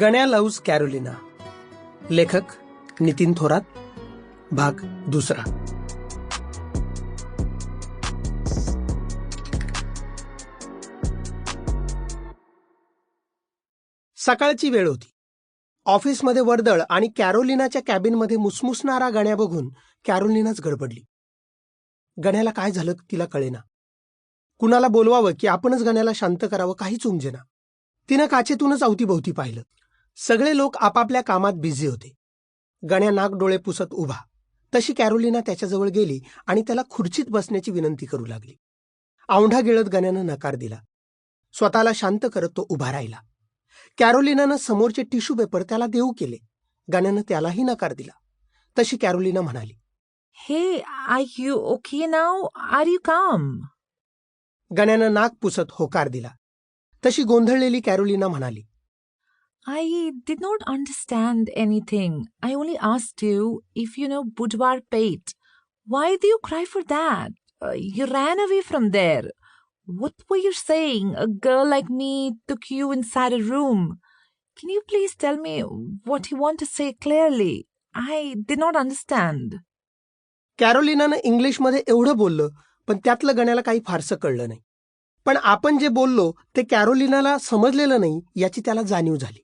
गण्या loves Carolina. लेखक नितीन थोरात. भाग दुसरा. सकाळची वेळ होती. ऑफिसमध्ये वर्दळ आणि कॅरोलिनाच्या कॅबिनमध्ये मुसमुसणारा गण्या बघून कॅरोलिनाच गडबडली. गण्याला काय झालं तिला कळेना. कुणाला बोलवावं की आपणच गण्याला शांत करावं काहीच उमजेना. तिनं काचेतूनच अवतीभोवती पाहिलं. सगळे लोक आपापल्या कामात बिझी होते. गण्या नाक डोळे पुसत उभा. तशी कॅरोलिना त्याच्याजवळ गेली आणि त्याला खुर्चीत बसण्याची विनंती करू लागली. औंढा गिळत गण्यानं नकार दिला. स्वतःला शांत करत तो उभा राहिला. कॅरोलिनानं समोरचे टिश्यू पेपर त्याला देऊ केले. गण्यानं त्यालाही नकार दिला. तशी कॅरोलिना म्हणाली Hey, are you okay now? Are you calm? गण्यानं नाक पुसत होकार दिला. तशी गोंधळलेली कॅरोलिना म्हणाली I did not understand anything. I only asked you if you know boudoir pate. Why do you cry for that? Uh, you ran away from there. What were you saying? A girl like me took you inside a room. Can you please tell me what you want to say clearly? I did not understand. कॅरोलिनानं इंग्लिशमध्ये एवढं बोललं पण त्यातलं गण्याला काही फारसं कळलं नाही पण आपण जे बोललो ते कॅरोलिनाला समजलेलं नाही याची त्याला जाणीव झाली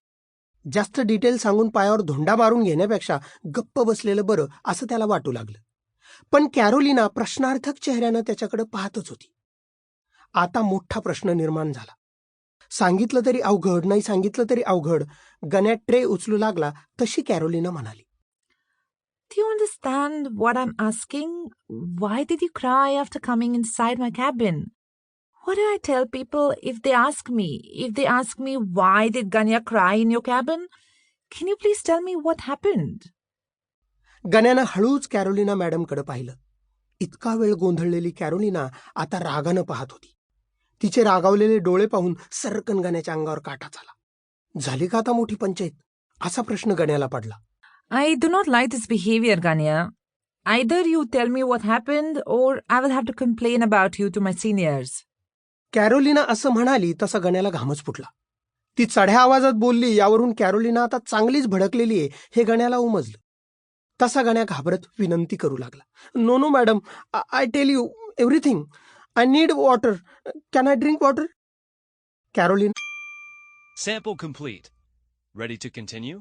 जास्त डिटेल सांगून पायावर धोंडा मारून घेण्यापेक्षा गप्प बसलेलं बरं असं त्याला वाटू लागलं. पण कॅरोलिना प्रश्नार्थक चेहऱ्यानं त्याच्याकडे पाहतच होती. आता मोठा प्रश्न निर्माण झाला. सांगितलं तरी अवघड नाही सांगितलं तरी अवघड. गण्यात ट्रे उचलू लागला तशी कॅरोलिना म्हणाली. Do you understand what I'm asking? Why did you cry after coming inside my cabin? What do I tell people if they ask me? If they ask me why did Ganya cry in your cabin? Can you please tell me what happened? गण्यानं हळूच Carolina मॅडमकडे पाहिलं इतका वेळ गोंधळलेली Carolina आता रागानं पाहत होती तिचे रागावलेले डोळे पाहून सरकन गण्याच्या अंगावर काटा झाला झाली का आता मोठी पंचायत असा प्रश्न गण्याला पडला I do not like this behavior, Ganya. Either you tell me what happened or I will have to complain about you to my seniors. Carolina असं म्हणाली तसा गण्याला घामच फुटला. ती चढ्या आवाजात बोलली यावरून कॅरोलिना आता चांगलीच भडकलेली आहे. हे गण्याला उमजलं. तसा गण्या घाबरत विनंती करू लागला. No no madam I tell you everything. I need water. Can I drink water? Caroline Sample complete. Ready to continue?